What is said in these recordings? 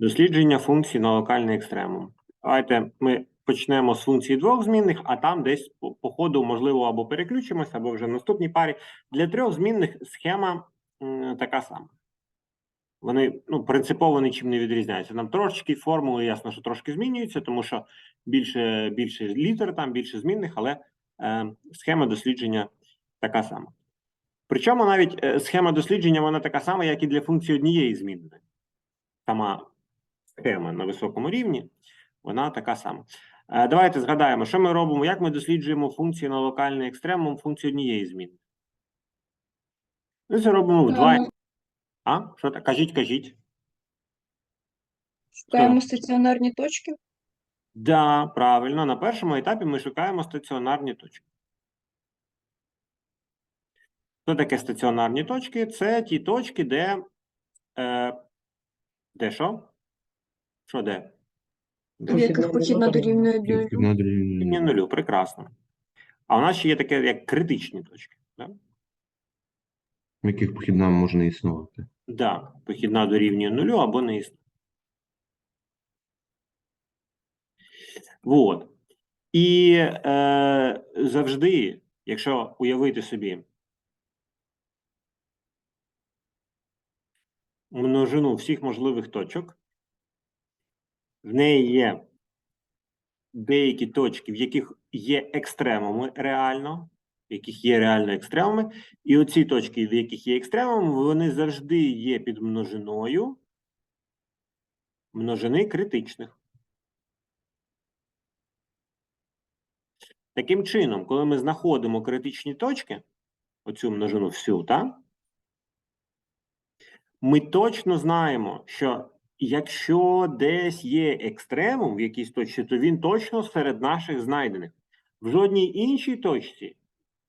Дослідження функцій на локальний екстремум. Давайте ми почнемо з функції двох змінних, а там десь по, ходу, можливо, або переключимося, або вже в наступній парі. Для трьох змінних схема м, така сама. Вони ну, принципово нічим не відрізняються. Нам трошки формули, ясно, що трошки змінюються, тому що більше, більше літер, там більше змінних, але е, схема дослідження така сама. Причому навіть е, схема дослідження вона така сама, як і для функції однієї змінної. Сама схема на високому рівні, вона така сама. Е, Давайте згадаємо, що ми робимо, як ми досліджуємо функції на локальний екстремум функції однієї зміни. Ми це робимо в два. А? Що так? Кажіть, кажіть. Шукаємо стаціонарні точки. Да, правильно. На першому етапі ми шукаємо стаціонарні точки. Що таке стаціонарні точки? Це ті точки, де. Е, де що? Що де? В яких похідна дорівнює нулю. Похідна дорівнює Рівня нулю, прекрасно. А у нас ще є таке, як критичні точки. Да? в яких похідна може існувати. Да, похідна дорівнює нулю або не існує. Вот. І е, завжди, якщо уявити собі множину всіх можливих точок, в неї є деякі точки, в яких є екстремуми реально, в яких є реально екстремуми, і оці точки, в яких є екстремуми, вони завжди є під множиною множини критичних. Таким чином, коли ми знаходимо критичні точки, оцю множину всю, так? Ми точно знаємо, що якщо десь є екстремум в якійсь точці, то він точно серед наших знайдених. В жодній іншій точці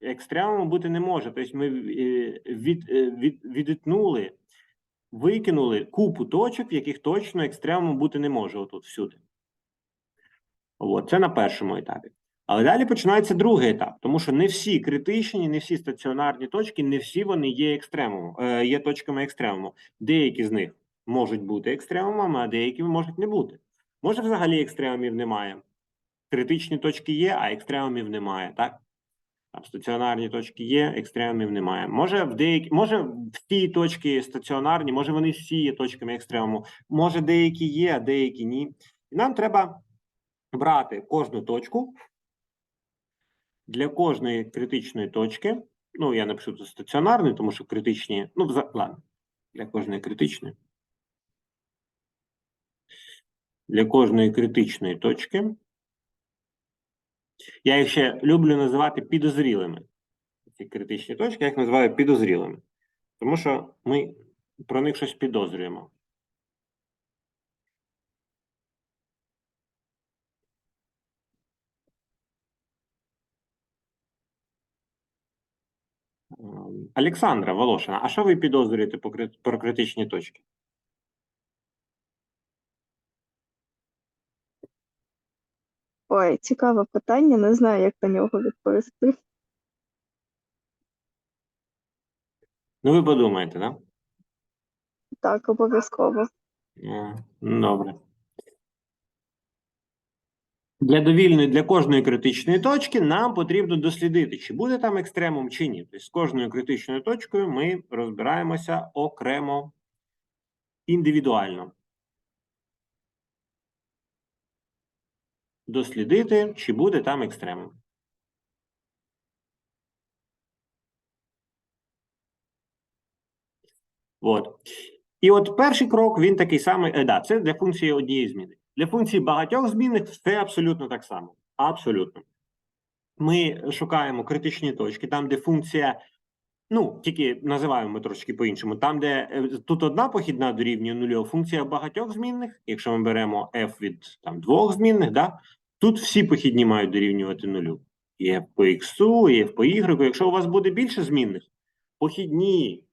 екстремуму бути не може. Тобто ми е, від, е, від, відітнули, викинули купу точок, в яких точно екстремуму бути не може отут всюди. От, це на першому етапі. Але далі починається другий етап, тому що не всі критичні, не всі стаціонарні точки, не всі вони є екстремумом, е, є точками екстремуму. Деякі з них можуть бути екстремумами, а деякі можуть не бути. Може, взагалі екстремумів немає. Критичні точки є, а екстремумів немає, так? Там стаціонарні точки є, екстремумів немає. Може, в деякі, може, всі точки стаціонарні, може, вони всі є точками екстремуму, може, деякі є, а деякі ні. І нам треба брати кожну точку. Для кожної критичної точки, ну, я напишу тут стаціонарний, тому що критичні, ну, ладно, для кожної критичної. Для кожної критичної точки. Я їх ще люблю називати підозрілими. Ці критичні точки я їх називаю підозрілими. Тому що ми про них щось підозрюємо. Ем, Олександра Волошина, а що ви підозрюєте про критичні точки? Ой, цікаве питання, не знаю, як на нього відповісти. Ну, ви подумаєте, так? Да? Так, обов'язково. Е, Добре. Для довільної, для кожної критичної точки нам потрібно дослідити, чи буде там екстремум, чи ні. Тобто з кожною критичною точкою ми розбираємося окремо індивідуально. Дослідити, чи буде там екстремум. От. І от перший крок він такий самий. Е, да, це для функції однієї зміни. Для функції багатьох змінних все абсолютно так само. Абсолютно. Ми шукаємо критичні точки, там, де функція, ну, тільки називаємо трошки по-іншому. Там, де е, тут одна похідна дорівнює нулю, функція багатьох змінних, якщо ми беремо f від там, двох змінних, да, тут всі похідні мають дорівнювати нулю. І f по x, і f по y. Якщо у вас буде більше змінних, похідні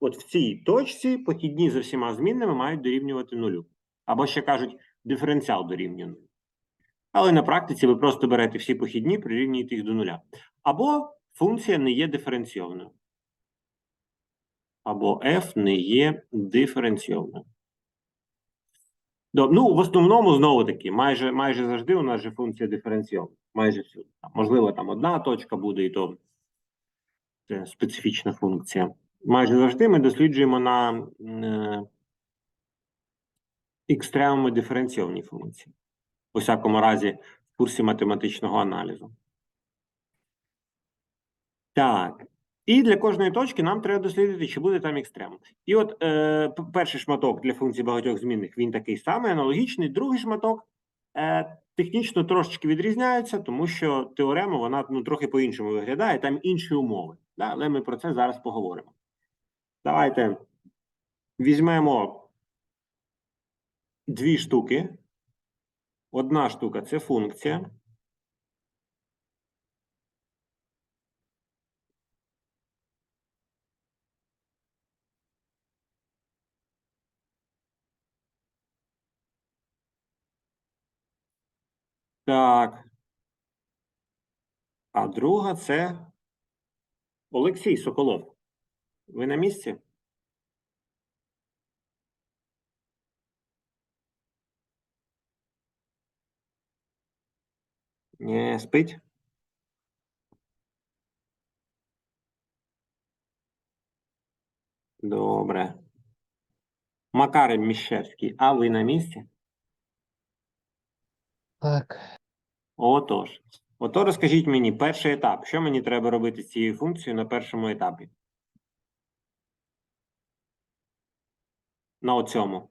от в цій точці похідні за всіма змінними мають дорівнювати нулю. Або ще кажуть, диференціал дорівнює нулю. Але на практиці ви просто берете всі похідні, прирівнюєте їх до нуля. Або функція не є диференційовною. Або f не є диференційовною. Ну, в основному, знову таки, майже, майже завжди у нас же функція диференційована. Майже всюди. Можливо, там одна точка буде, і то це специфічна функція. Майже завжди ми досліджуємо на е, екстремумі диференційовані функції. У всякому разі, в курсі математичного аналізу. Так. І для кожної точки нам треба дослідити, чи буде там екстремум. І от е, перший шматок для функцій багатьох змінних він такий самий, аналогічний. Другий шматок е, технічно трошечки відрізняється, тому що теорема вона ну, трохи по-іншому виглядає, там інші умови. Да? Але ми про це зараз поговоримо. Давайте візьмемо дві штуки. Одна штука це функція. Так. А друга це Олексій Соколов. Ви на місці? Не спить? Добре. Макарим Міщевський, а ви на місці? Так, Отож. Ото розкажіть мені перший етап. Що мені треба робити з цією функцією на першому етапі? На оцьому.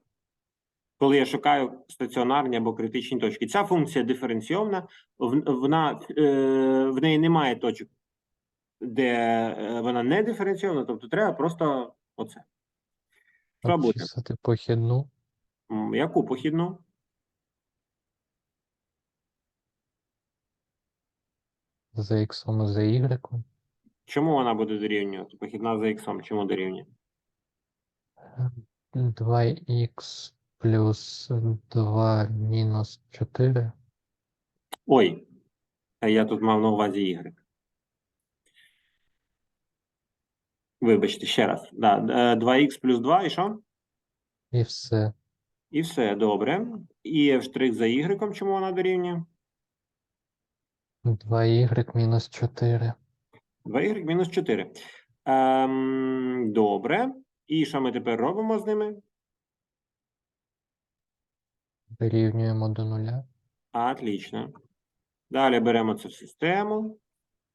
Коли я шукаю стаціонарні або критичні точки. Ця функція диференційована, в- вона, е, в неї немає точок, де е, вона не диференційована, тобто треба просто оце. Що буде? похідну Яку похідну? За і за ігреком. Чому вона буде дорівнювати? Похідна за іксом, чому дорівнює? 2х плюс 2 мінус 4 Ой, а я тут мав на увазі Y. Вибачте, ще раз. Да, е, 2х плюс 2 і що? і все. І все, добре. І f' штрих за y, чому вона дорівнює? 2y мінус 4 2y мінус 4. Ем, добре. І що ми тепер робимо з ними? дорівнюємо до нуля. Отлично. Далі беремо цю систему,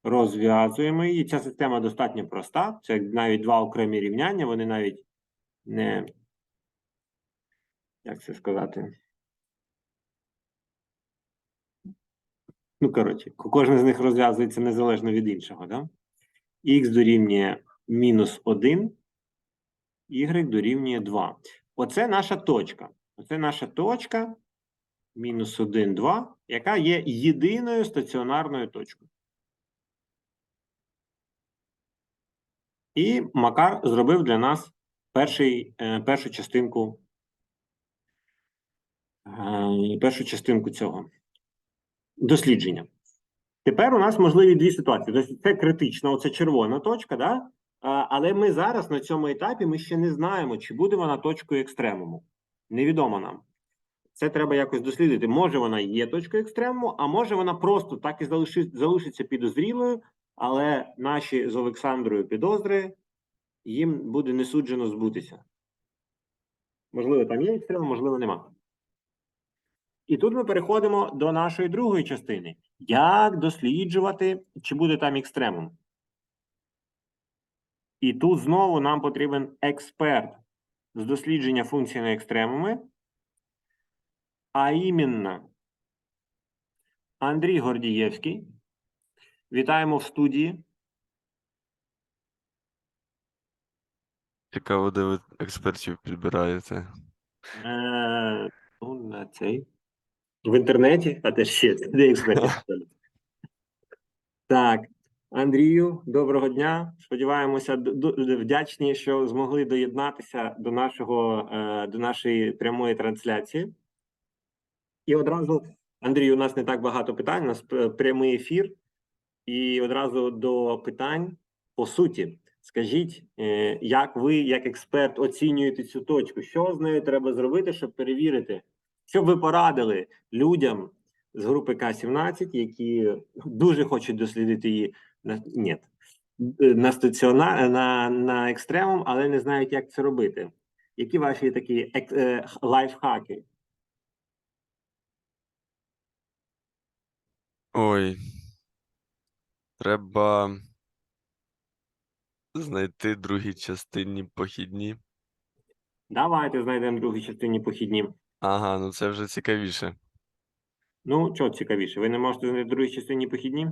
розв'язуємо її. Ця система достатньо проста. Це навіть два окремі рівняння, вони навіть не. Як це сказати? Ну, коротше, кожен з них розв'язується незалежно від іншого, да? Х дорівнює мінус 1, y дорівнює 2. Оце наша точка. Оце наша точка мінус 1, 2, яка є єдиною стаціонарною точкою. І Макар зробив для нас перший, е, першу частинку е, першу частинку цього дослідження. Тепер у нас можливі дві ситуації. Тобто це критична, оце червона точка, да? Але ми зараз на цьому етапі ми ще не знаємо, чи буде вона точкою екстремуму. Невідомо нам. Це треба якось дослідити. Може вона є точкою екстремуму, а може вона просто так і залишиться підозрілою, але наші з Олександрою підозри їм буде не суджено збутися. Можливо, там є екстремум, можливо, нема. І тут ми переходимо до нашої другої частини. Як досліджувати, чи буде там екстремум? І тут знову нам потрібен експерт з дослідження функцій на екстремуми, а іменно Андрій Гордієвський. Вітаємо в студії. Цікаво, де ви експертів підбираєте. Е, ну, на цей. В інтернеті, а теж ще де експерт. Так, Андрію, доброго дня. Сподіваємося, вдячні, що змогли доєднатися до нашого е, до нашої прямої трансляції. І одразу, Андрію, у нас не так багато питань, у нас прямий ефір. І одразу до питань по суті. Скажіть, е, як ви, як експерт, оцінюєте цю точку? Що з нею треба зробити, щоб перевірити, Що б ви порадили людям з групи К-17, які дуже хочуть дослідити її на ні, на стаціонар на, на екстремум, але не знають, як це робити? Які ваші такі ек- е, лайфхаки? Ой. Треба знайти другі частині похідні. Давайте знайдемо в другій частині похідні. Ага, ну це вже цікавіше. Ну, що цікавіше, ви не можете знайти в другій частині похідні?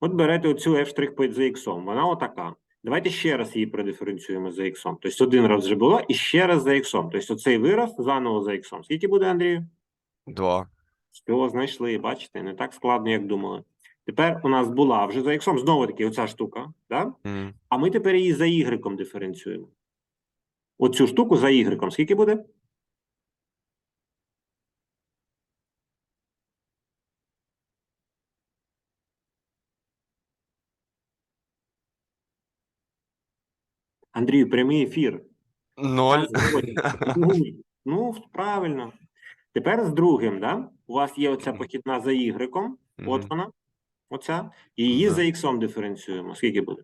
От берете оцю f' за іксом, вона отака. Давайте ще раз її продиференціюємо за іксом. Тобто один раз вже було і ще раз за іксом. Тобто оцей вираз заново за іксом. Скільки буде, Андрію? Два. Все, знайшли, бачите, не так складно, як думали. Тепер у нас була вже за іксом знову таки оця штука, да? М, а ми тепер її за y диференціюємо. Оцю штуку за y. Скільки буде? Андрію, прямий ефір. Ноль. Ну, правильно. Тепер з другим, да? У вас є оця похідна за y, от вона, оця, і її за x диференціюємо. Скільки буде?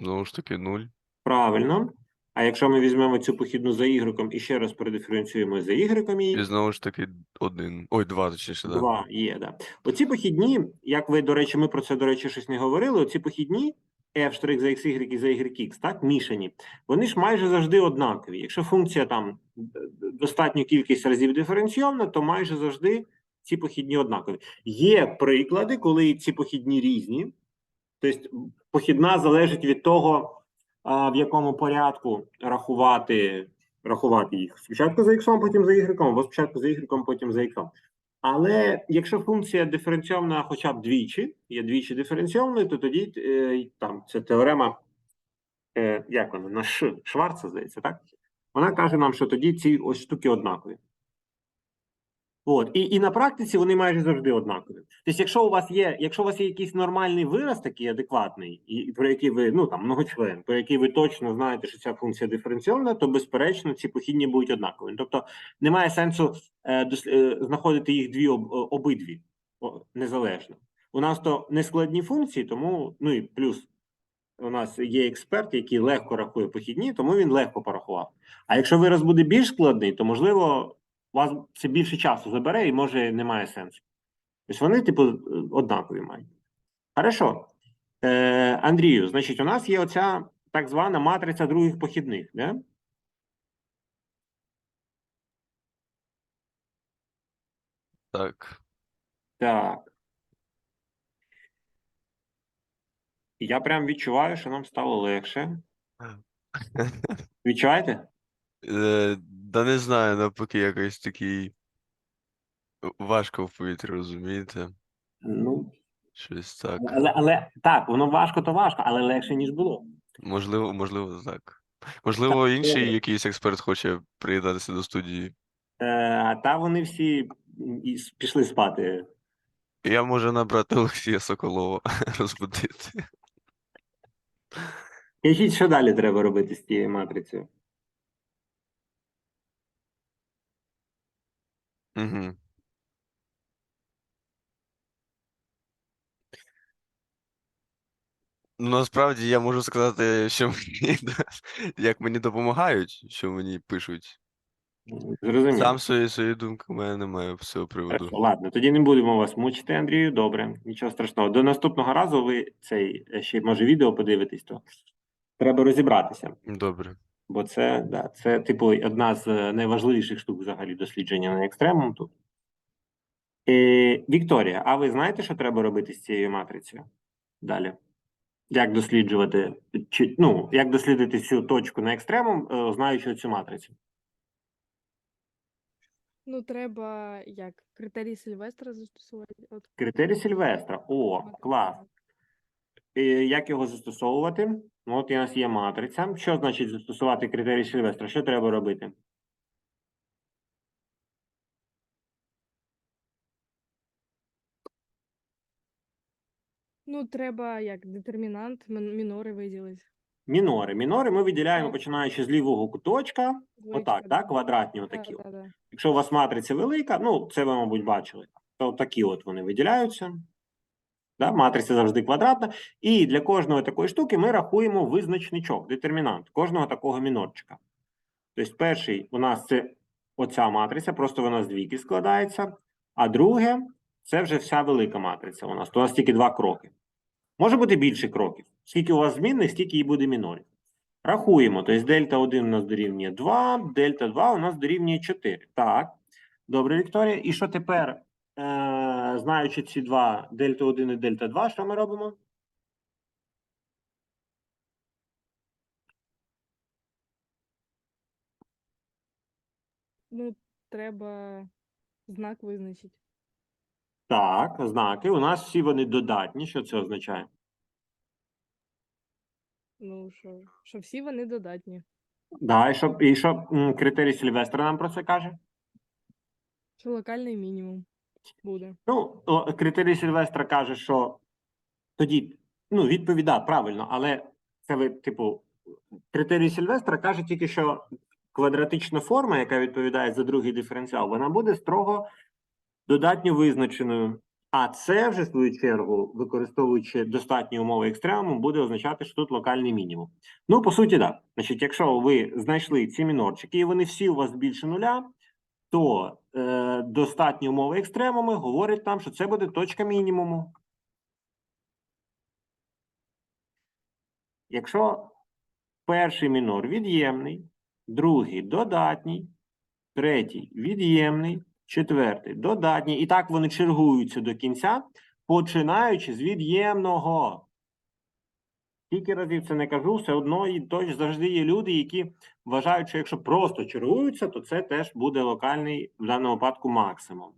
Знову ж таки, нуль. Правильно. А якщо ми візьмемо цю похідну за y і ще раз передиференціюємо за y її, І знову ж таки один. Ой, два, точніше, да. Два є, да. Оці похідні, як ви, до речі, ми про це, до речі, щось не говорили. Оці похідні f' за xy і за yx, так, мішані, вони ж майже завжди однакові. Якщо функція там д- достатню кількість разів диференційована, то майже завжди ці похідні однакові. Є приклади, коли ці похідні різні. Тобто похідна залежить від того, в якому порядку рахувати, рахувати їх. Спочатку за x, потім за y, або спочатку за y, потім за x. Але якщо функція диференційована хоча б двічі, є двічі диференційованою, то тоді е, там це теорема, е, як вона, на Ш, Шварца, здається, так? Вона каже нам, що тоді ці ось штуки однакові. От, і, і на практиці вони майже завжди однакові. Тобто, якщо у вас є, якщо у вас є якийсь нормальний вираз, такий адекватний, і, про який ви, ну там многочлен, про який ви точно знаєте, що ця функція диференційована, то безперечно ці похідні будуть однакові. Тобто немає сенсу е, е, знаходити їх дві об, обидві о, незалежно. У нас то нескладні функції, тому ну і плюс у нас є експерт, який легко рахує похідні, тому він легко порахував. А якщо вираз буде більш складний, то можливо у вас це більше часу забере і може немає сенсу. Тобто вони, типу, е, однакові мають. Хорошо. Е, Андрію, значить, у нас є оця так звана матриця других похідних, да? Так. Так. Я прям відчуваю, що нам стало легше. Відчуваєте? Е, да не знаю, навпаки, якось такий важко в повітрі, розумієте? Ну, Щось так. але, але так, воно важко, то важко, але легше, ніж було. Можливо, можливо, так. Можливо, інший добре. якийсь експерт хоче приєднатися до студії. Е, та вони всі і с- пішли спати. Я можу набрати Олексія Соколова, розбудити. Кажіть, що далі треба робити з цією матрицею? Угу. Ну, насправді я можу сказати, що мені як мені допомагають, що мені пишуть. Зрозуміло. Сам свої свої думки у мене немає з цього приводу. Хорошо, ладно, тоді не будемо вас мучити, Андрію. Добре, нічого страшного. До наступного разу ви цей е, ще може відео подивитесь, то треба розібратися. Добре. Бо це, да, це, типу, одна з е, найважливіших штук взагалі дослідження на екстремум тут. Е, Вікторія, а ви знаєте, що треба робити з цією матрицею? Далі. Як досліджувати, чи, ну, як дослідити цю точку на екстремум, е, знаючи цю матрицю? Ну, треба як критерії Сильвестра застосувати. От, Критерій Сильвестра. О, клас. Е, Як його застосовувати? Ну, от у нас є матриця. Що значить застосувати критерій Сильвестра? Що треба робити? Ну, треба як детермінант, мін- мінори виділити. мінори. Мінори ми виділяємо, Так. починаючи з лівого куточка, отак, да. так, квадратні Да, отакі. от. да, да. Якщо у вас матриця велика, ну це ви, мабуть, бачили, то такі от вони виділяються. Да? Матриця завжди квадратна. І для кожної такої штуки ми рахуємо визначничок, детермінант кожного такого мінорчика. Тобто, перший у нас це оця матриця, просто вона з двійки складається. А друге це вже вся велика матриця. У нас то у нас тільки два кроки. Може бути більше кроків. Скільки у вас змінних, стільки і буде мінорів. Рахуємо. Тобто дельта 1 у нас дорівнює 2, дельта 2 у нас дорівнює 4. Так. Добре, Вікторія. І що тепер, знаючи ці два дельта 1 і дельта 2, що ми робимо? Ну, треба знак визначити. Так, знаки. У нас всі вони додатні. Що це означає? Ну, що, що всі вони додатні. Да, і що, і що м, критерій Сильвестра нам про це каже? Що локальний мінімум буде. Ну, критерій Сильвестра каже, що тоді, ну, відповіда правильно, але це ви, типу, критерій Сильвестра каже тільки, що квадратична форма, яка відповідає за другий диференціал, вона буде строго додатньо визначеною. А це вже, в свою чергу, використовуючи достатні умови екстремуму, буде означати, що тут локальний мінімум. Ну, по суті, так. Значить, якщо ви знайшли ці мінорчики, і вони всі у вас більше нуля, то е, достатні умови екстремуми говорять нам, що це буде точка мінімуму. Якщо перший мінор від'ємний, другий додатній, третій від'ємний, четвертий додатній, і так вони чергуються до кінця, починаючи з від'ємного. Скільки разів це не кажу, все одно і тож завжди є люди, які вважають, що якщо просто чергуються, то це теж буде локальний в даному випадку максимум.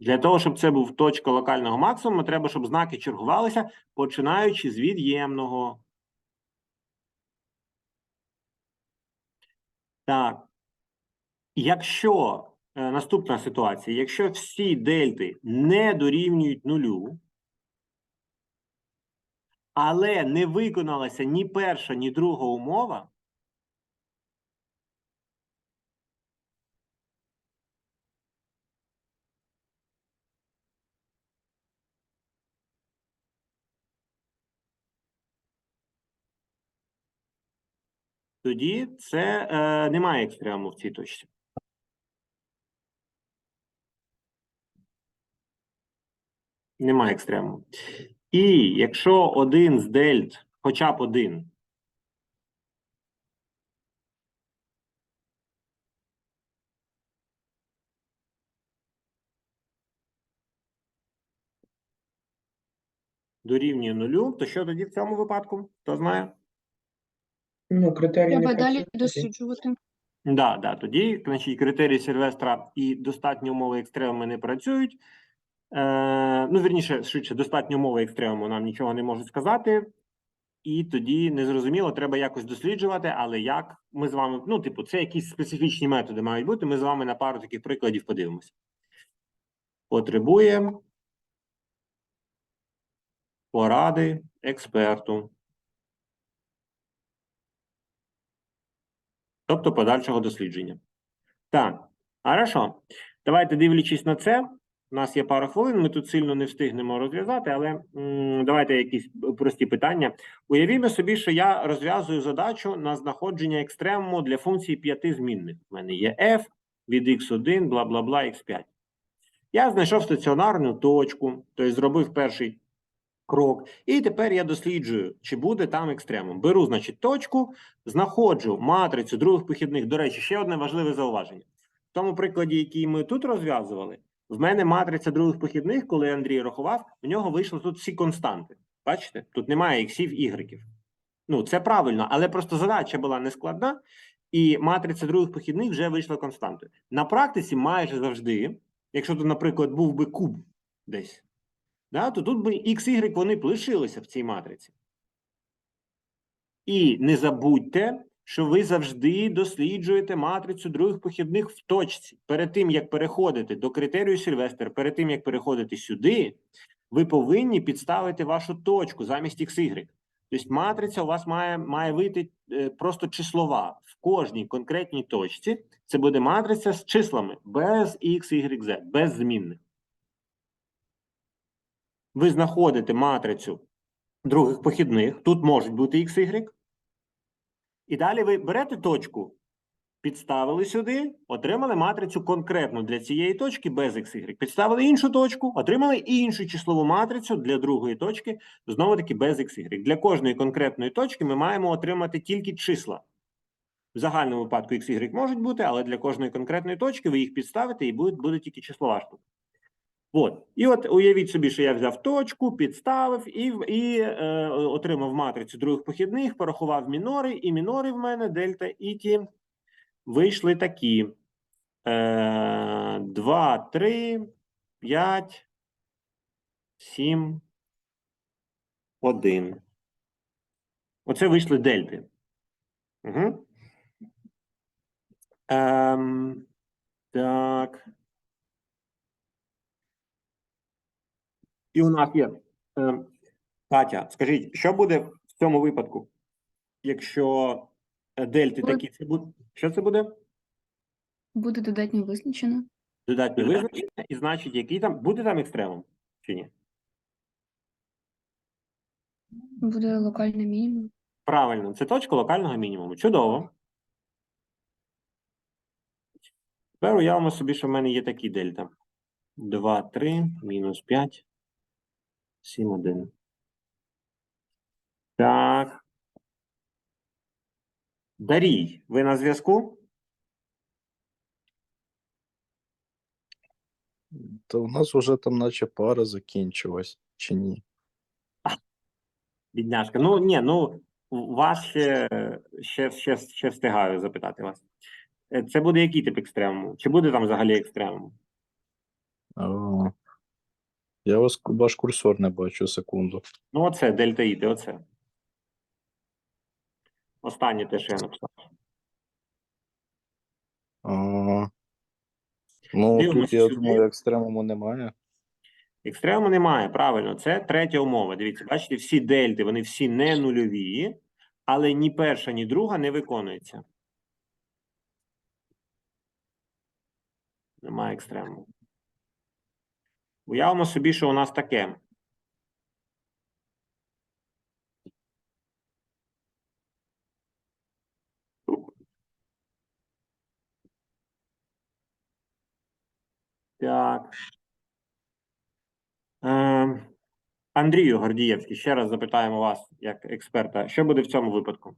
Для того, щоб це був точка локального максимуму, треба, щоб знаки чергувалися, починаючи з від'ємного. Так. Якщо наступна ситуація, якщо всі дельти не дорівнюють нулю, але не виконалася ні перша, ні друга умова, тоді це е, немає екстремуму в цій точці. Немає екстремуму. І якщо один з дельт, хоча б один, дорівнює нулю, то що тоді в цьому випадку? Хто знає? Ну, критерії не Треба далі працюють. досліджувати. Да, да, тоді, значить, критерії Сильвестра і достатні умови екстремуму не працюють. Е, ну, вірніше, швидше, достатні умови екстремуму нам нічого не можуть сказати. І тоді незрозуміло, треба якось досліджувати, але як ми з вами, ну, типу, це якісь специфічні методи мають бути. Ми з вами на пару таких прикладів подивимося. Потребує поради експерту. Тобто подальшого дослідження. Так, хорошо. Давайте дивлячись на це. У нас є пара хвилин, ми тут сильно не встигнемо розв'язати, але давайте якісь прості питання. Уявімо собі, що я розв'язую задачу на знаходження екстремуму для функції п'яти змінних. У мене є f від x1, бла бла бла, x5. Я знайшов стаціонарну точку, тобто зробив перший крок, і тепер я досліджую, чи буде там екстремум. Беру, значить, точку, знаходжу матрицю других похідних. До речі, ще одне важливе зауваження. В тому прикладі, який ми тут розв'язували, в мене матриця других похідних, коли Андрій рахував, в нього вийшло тут всі константи. Бачите? Тут немає іксів, ігреків. Ну, це правильно, але просто задача була нескладна, і матриця других похідних вже вийшла константою. На практиці майже завжди, якщо тут, наприклад, був би куб десь, да, то тут би x, y вони б лишилися в цій матриці. І не забудьте, що ви завжди досліджуєте матрицю других похідних в точці. Перед тим, як переходити до критерію Сильвестр, перед тим, як переходити сюди, ви повинні підставити вашу точку замість XY. Тобто матриця у вас має, має вийти е, просто числова. В кожній конкретній точці це буде матриця з числами без X, Y, Z, без змінних. Ви знаходите матрицю других похідних, тут можуть бути X, Y. І далі ви берете точку, підставили сюди, отримали матрицю конкретно для цієї точки без XY. Підставили іншу точку, отримали іншу числову матрицю для другої точки, знову таки без XY. Для кожної конкретної точки ми маємо отримати тільки числа. В загальному випадку XY можуть бути, але для кожної конкретної точки ви їх підставите і буде, буде тільки числова штука. От. І от уявіть собі, що я взяв точку, підставив і, і е, отримав матрицю других похідних, порахував мінори, і мінори в мене дельта іті вийшли такі. Е, 2, 3, 5, 7, 1. Оце вийшли дельти. Угу. Ем, так. І у нас є. Ем, Катя, скажіть, що буде в цьому випадку, якщо е, дельти такі? Це буде, що це буде? Буде додатньо визначено. Додатнє визначення, і значить, який там буде там екстремум чи ні? Буде локальний мінімум. Правильно, це точка локального мінімуму. Чудово. Тепер уявимо собі, що в мене є такі дельта. 2, 3, мінус 5, 7, 1. Так. Дарій, ви на зв'язку? То у нас вже там наче пара закінчилась, чи ні? Бідняшка. Ну, ні, ну, вас ще, ще, ще, ще встигаю запитати вас. Е, Це буде який тип екстремуму? Чи буде там взагалі екстремум? Я вас ваш курсор не бачу секунду. Ну, оце, дельта іти, оце. Останнє те, що я написав. А, ну, Дивимось тут я сюди. думаю, екстремуму немає. Екстремуму немає, правильно. Це третя умова. Дивіться, бачите, всі дельти, вони всі не нульові, але ні перша, ні друга не виконується. Немає екстремуму. Уявимо собі, що у нас таке. Так. Е, Андрію Гордієвський, ще раз запитаємо вас, як експерта, що буде в цьому випадку?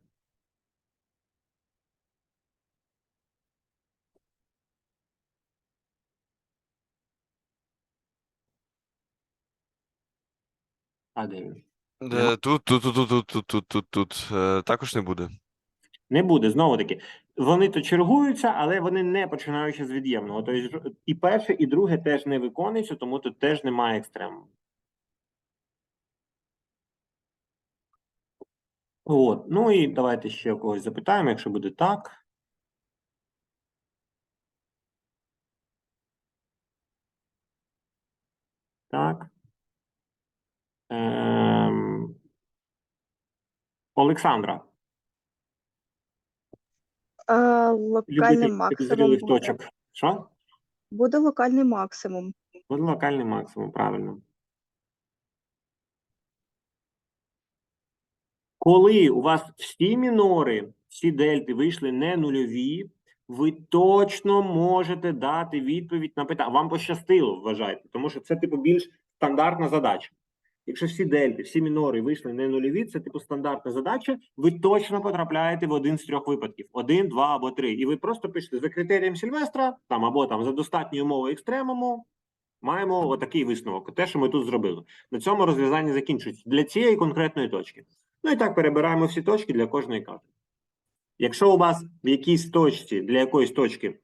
Е, тут, Тут, тут, тут, тут, тут, тут, тут, тут е, також не буде. Не буде знову таки. Вони то чергуються, але вони не починаючи з від'ємного. Тобто і перше, і друге теж не виконується, тому тут теж немає екстрему. От, ну і давайте ще когось запитаємо, якщо буде так. Так. Ем... Олександра. А, локальний Любитель максимум підозрілих буде. точок. Що? Буде локальний максимум. Буде локальний максимум, правильно. Коли у вас всі мінори, всі дельти вийшли не нульові, ви точно можете дати відповідь на питання. Вам пощастило, вважайте, тому що це, типу, більш стандартна задача. Якщо всі дельти, всі мінори вийшли не нульові, це типу стандартна задача, ви точно потрапляєте в один з трьох випадків: один, два або три. І ви просто пишете за критерієм Сільвестра, там або там за достатньою умовою екстремуму, маємо отакий висновок. Те, що ми тут зробили. На цьому розв'язання закінчується для цієї конкретної точки. Ну і так перебираємо всі точки для кожної карти. Якщо у вас в якійсь точці для якоїсь точки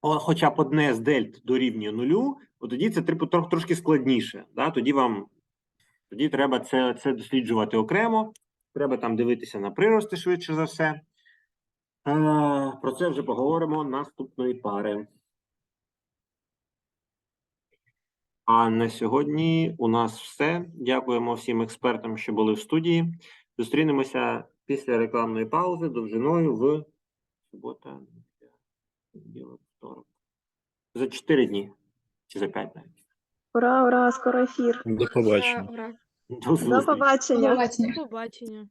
хоча б одне з дельт дорівнює нулю, от тоді це типу, трошки складніше. Да? Тоді вам тоді треба це, це досліджувати окремо. Треба там дивитися на прирости швидше за все. Е, про це вже поговоримо наступної пари. А на сьогодні у нас все. Дякуємо всім експертам, що були в студії. Зустрінемося після рекламної паузи довжиною в субота, неділя, второк. За 4 дні чи за 5 навіть. Ура, ура, скоро ефір. До побачення. Ура, ура. До До побачення. До побачення.